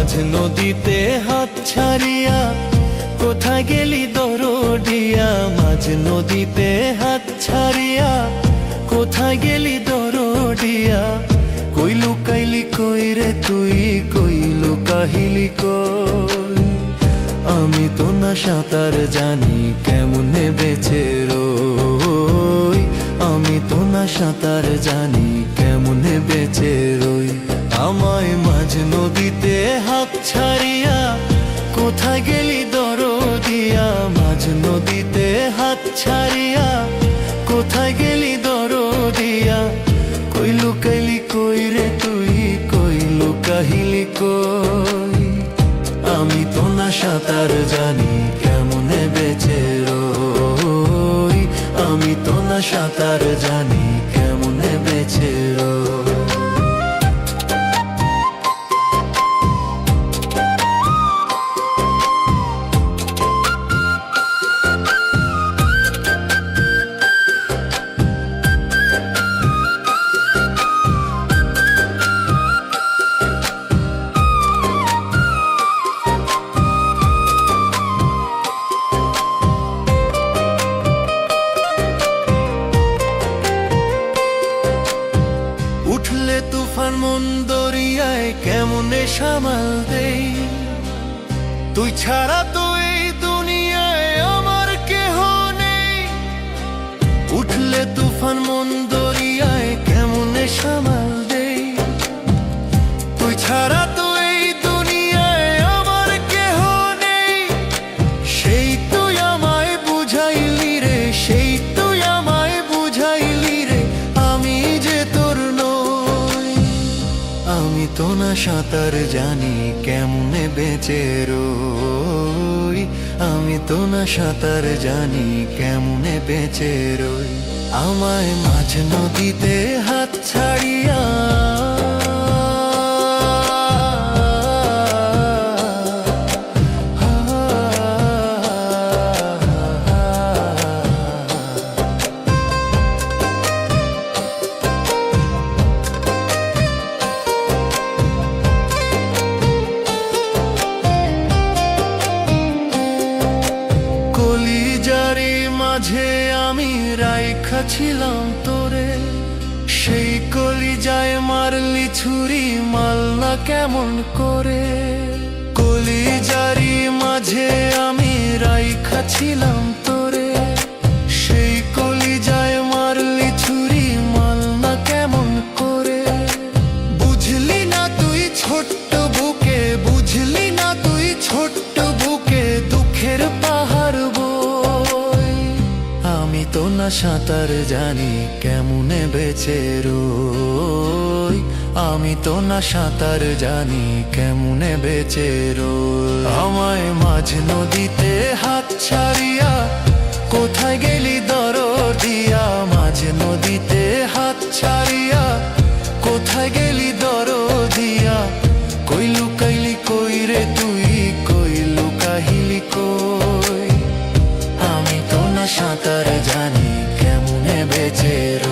মাঝ নদীতে হাত ছাড়িয়া কোথায় গেলি দরডিয়া? মাঝ নদীতে হাত ছাড়িয়া কোথায় গেলি দরডিয়া? কই লুকাইলি কই রে তুই? কই লুকাহিলি কই? আমি তো না সাঁতার জানি কেমনে বেঁচে রই। আমি তো না সাঁতার জানি কেমনে বেঁচে রই। আমায় মাঝ নদীতে হাত ছাড়িয়া কোথায় গেলি দরদিয়া? কই লুকাইলি, কই রে তুই? কই লুকাহিলি কই? আমি তো না সাঁতার জানি কেমনে বেঁচে রই। আমি তো না সাঁতার জানি তুফান মন দরিয়ায় কেমনে সামাল দেই তুই ছাড়া তো আমি তো না সাঁতার জানি কেমনে বেঁচে রই। আমি তো না সাঁতার জানি কেমনে বেঁচে রই। আমায় মাঝ নদীতে হাত মাঝে আমি রাইখা ছিলাম তোরে। সেই কলি যায় মারলি ছুরি মাল্লা কেমন করে? কলি কলিজারি মাঝে আমি রাইখা ছিলাম তোরে। আমি তো না সাঁতার জানি কেমনে বেঁচে রই। আমি তো না সাঁতার জানি কেমনে বেঁচে রই। আমায় মাঝ নদীতে হাত ছাড়িয়া কোথায় গেলি জানি